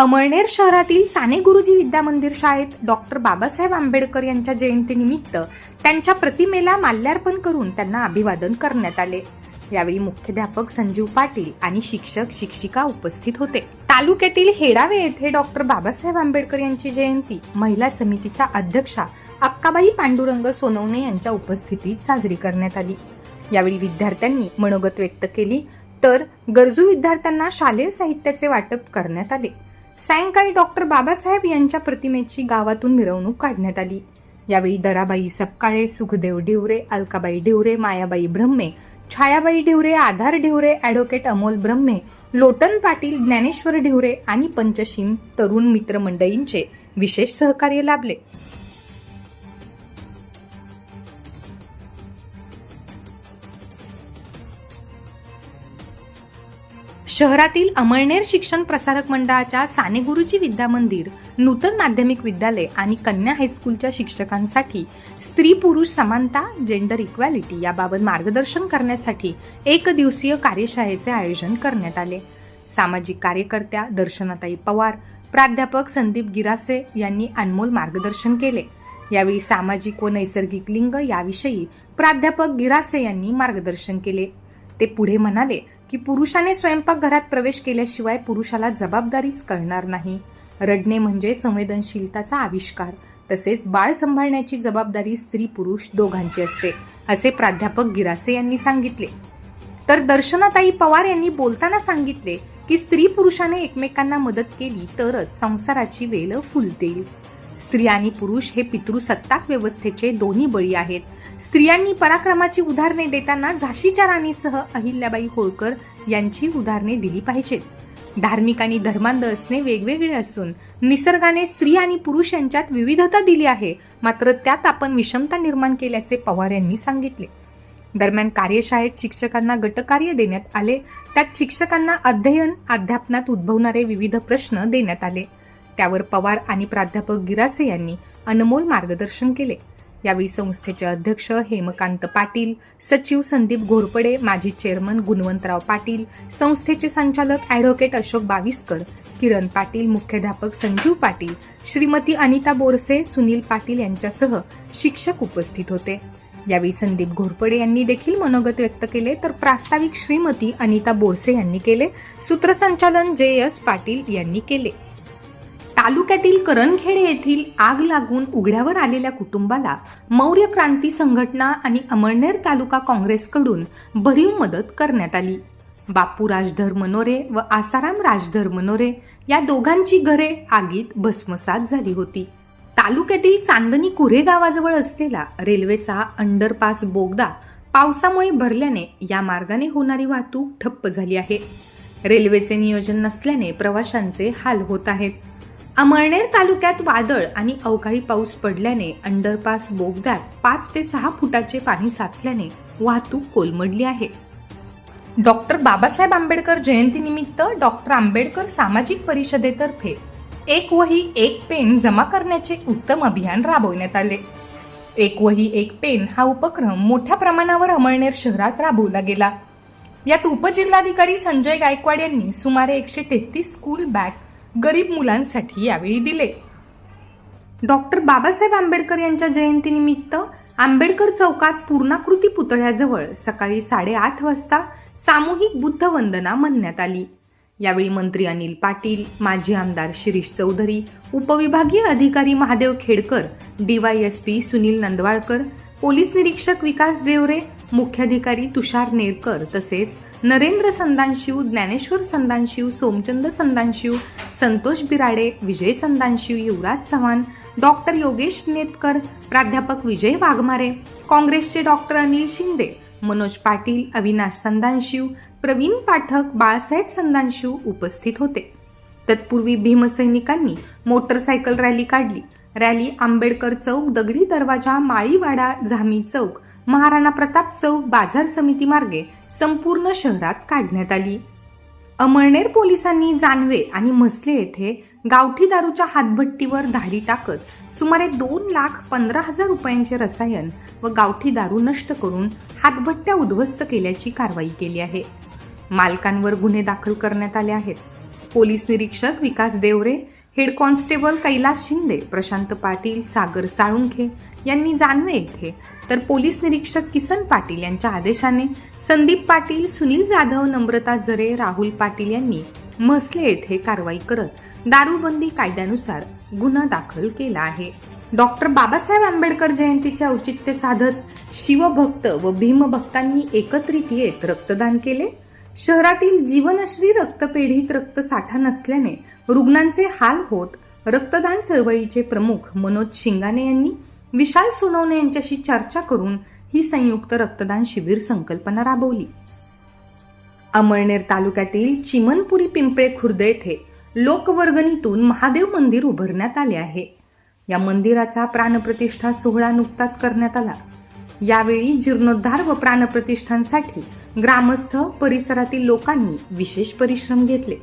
अमळनेर शहरातील साने गुरुजी विद्या मंदिर शाळेत डॉक्टर बाबासाहेब आंबेडकर यांच्या जयंतीनिमित्त त्यांच्या प्रतिमेला माल्यार्पण करून त्यांना अभिवादन करण्यात आले. यावेळी मुख्याध्यापक संजीव पाटील आणि शिक्षक शिक्षिका उपस्थित होते. तालुक्यातील हेडावे येथे डॉक्टर बाबासाहेब आंबेडकर यांची जयंती महिला समितीच्या अध्यक्षा अक्काबाई पांडुरंग सोनवणे यांच्या उपस्थितीत साजरी करण्यात आली. यावेळी विद्यार्थ्यांनी मनोगत व्यक्त केली तर गरजू विद्यार्थ्यांना शालेय साहित्याचे वाटप करण्यात आले. सायंकाळी डॉक्टर बाबासाहेब यांच्या प्रतिमेची गावातून मिरवणूक काढण्यात आली. यावेळी दराबाई सपकाळे सुखदेव ढिवरे अलकाबाई ढिवरे मायाबाई ब्रह्मे छायाबाई ढिवरे आधार ढिवरे ॲडव्होकेट अमोल ब्रह्मे लोटन पाटील ज्ञानेश्वर ढिवरे आणि पंचशीन तरुण मित्रमंडळींचे विशेष सहकार्य लाभले. शहरातील अमळनेर शिक्षण प्रसारक मंडळाच्या साने गुरुजी विद्या मंदिर नूतन माध्यमिक विद्यालय आणि कन्या हायस्कूलच्या शिक्षकांसाठी स्त्री पुरुष समानता जेंडर इक्वॅलिटी याबाबत मार्गदर्शन करण्यासाठी एक दिवसीय कार्यशाळेचे आयोजन करण्यात आले. सामाजिक कार्यकर्त्या दर्शनाताई पवार प्राध्यापक संदीप गिरासे यांनी अनमोल मार्गदर्शन केले. यावेळी सामाजिक व नैसर्गिक लिंग याविषयी प्राध्यापक गिरासे यांनी मार्गदर्शन केले. ते पुढे म्हणाले की पुरुषाने स्वयंपाकघरात प्रवेश केल्याशिवाय पुरुषाला जबाबदारीच कळणार नाही. रडणे म्हणजे संवेदनशीलताचा आविष्कार. तसेच बाळ सांभाळण्याची जबाबदारी स्त्री पुरुष दोघांची असते असे प्राध्यापक गिरासे यांनी सांगितले. तर दर्शनाताई पवार यांनी बोलताना सांगितले की स्त्री पुरुषाने एकमेकांना मदत केली तरच संसाराची वेल फुलतील. स्त्री आणि पुरुष हे पितृसत्ताक व्यवस्थेचे दोन्ही बळी आहेत. स्त्रियांनी पराक्रमाची उदाहरणे देताना झाशीच्या राणीसह अहिल्याबाई होळकर यांची उदाहरणे दिली पाहिजेत. धार्मिक आणि धर्मांध असणे वेगवेगळे असून निसर्गाने स्त्री आणि पुरुष यांच्यात विविधता दिली आहे. मात्र त्यात आपण विषमता निर्माण केल्याचे पवार यांनी सांगितले. दरम्यान कार्यशाळेत शिक्षकांना गटकार्य देण्यात आले. त्यात शिक्षकांना अध्ययन अध्यापनात उद्भवणारे विविध प्रश्न देण्यात आले. त्यावर पवार आणि प्राध्यापक गिरासे यांनी अनमोल मार्गदर्शन केले. यावेळी संस्थेचे अध्यक्ष हेमकांत पाटील सचिव संदीप घोरपडे माजी चेअरमन गुणवंतराव पाटील संस्थेचे संचालक ॲडव्होकेट अशोक बाविस्कर किरण पाटील मुख्याध्यापक संजीव पाटील श्रीमती अनिता बोरसे सुनील पाटील यांच्यासह शिक्षक उपस्थित होते. यावेळी संदीप घोरपडे यांनी देखील मनोगत व्यक्त केले तर प्रास्ताविक श्रीमती अनिता बोरसे यांनी केले. सूत्रसंचालन जे एस पाटील यांनी केले. तालुक्यातील करणखेडे येथील आग लागून उघड्यावर आलेल्या कुटुंबाला मौर्य क्रांती संघटना आणि अमळनेर तालुका काँग्रेसकडून भरीव मदत करण्यात आली. बापू राजधर मनोरे व आसाराम राजधर मनोरे या दोघांची घरे आगीत भस्मसात झाली होती. तालुक्यातील चांदणी कुरे गावाजवळ असलेला रेल्वेचा अंडरपास बोगदा पावसामुळे भरल्याने या मार्गाने होणारी वाहतूक ठप्प झाली आहे. रेल्वेचे नियोजन नसल्याने प्रवाशांचे हाल होत आहेत. अमळनेर तालुक्यात वादळ आणि अवकाळी पाऊस पडल्याने अंडरपास बोगद्यात पाच ते सहा फुटाचे पाणी साचल्याने वाहतूक कोलमडली आहे. डॉक्टर बाबासाहेब आंबेडकर जयंतीनिमित्त डॉक्टर आंबेडकर सामाजिक परिषदेतर्फे एक वही एक पेन जमा करण्याचे उत्तम अभियान राबवण्यात आले. एक वही एक पेन हा उपक्रम मोठ्या प्रमाणावर अमळनेर शहरात राबवला गेला. यात उपजिल्हाधिकारी संजय गायकवाड यांनी सुमारे एकशे तेहतीस स्कूल बॅग गरीब मुलांसाठी यावेळी दिले. डॉक्टर बाबासाहेब आंबेडकर यांच्या जयंतीनिमित्त आंबेडकर चौकात पूर्णाकृती पुतळ्याजवळ सकाळी साडेआठ वाजता सामूहिक बुद्ध वंदना म्हणण्यात आली. यावेळी मंत्री अनिल पाटील माजी आमदार शिरीष चौधरी उपविभागीय अधिकारी महादेव खेडकर डीवायएसपी सुनील नंदवाळकर पोलीस निरीक्षक विकास देवरे मुख्याधिकारी तुषार नेरकर तसेच नरेंद्र संदानशिव ज्ञानेश्वर संदानशिव सोमचंद संदानशिव संतोष बिराडे विजय संदानशिव युवराज चव्हाण डॉक्टर योगेश नेतकर प्राध्यापक विजय वाघमारे काँग्रेसचे डॉक्टर अनिल शिंदे मनोज पाटील अविनाश संदानशिव प्रवीण पाठक बाळासाहेब संदानशिव उपस्थित होते. तत्पूर्वी भीमसैनिकांनी मोटरसायकल रॅली काढली. रॅली आंबेडकर चौक दगडी दरवाजा माळीवाडा झामी चौक महाराणा प्रताप चौक बाजार समिती मार्गे संपूर्ण शहरात काढण्यात आली. अमळनेर पोलिसांनी जानवे आणि म्हसले येथे गावठी दारूच्या हातभट्टीवर धाडी टाकत सुमारे दोन लाख पंधरा हजार रुपयांचे रसायन व गावठी दारू नष्ट करून हातभट्ट्या उद्ध्वस्त केल्याची कारवाई केली आहे. मालकांवर गुन्हे दाखल करण्यात आले आहेत. पोलीस निरीक्षक विकास देवरे हेड कॉन्स्टेबल कैलास शिंदे प्रशांत पाटील सागर साळुंखे यांनी जानवे येथे. तर पोलीस निरीक्षक किसन पाटील यांच्या आदेशाने संदीप पाटील सुनील जाधव नम्रता जरे राहुल पाटील यांनी म्हसले येथे कारवाई करत दारूबंदी कायद्यानुसार गुन्हा दाखल केला आहे. डॉक्टर बाबासाहेब आंबेडकर जयंतीचे औचित्य साधत शिवभक्त व भीमभक्तांनी एकत्रित येत रक्तदान केले. शहरातील जीवनश्री रक्तपेढीत रक्तसाठा नसल्याने रुग्णांचे हाल होत. रक्तदान चळवळीचे प्रमुख मनोज शिंगाने यांनी विशाल सोनवणे यांच्याशी चर्चा करून ही संयुक्त रक्तदान शिबिर संकल्पना राबवली. अमळनेर तालुक्यातील चिमनपुरी पिंपळे खुर्द येथे लोकवर्गणीतून महादेव मंदिर उभारण्यात आले आहे. या मंदिराचा प्राणप्रतिष्ठा सोहळा नुकताच करण्यात आला. यावेळी जीर्णोद्धार व प्राणप्रतिष्ठांसाठी ग्रामस्थ परिसरातील लोकांनी विशेष परिश्रम घेतले.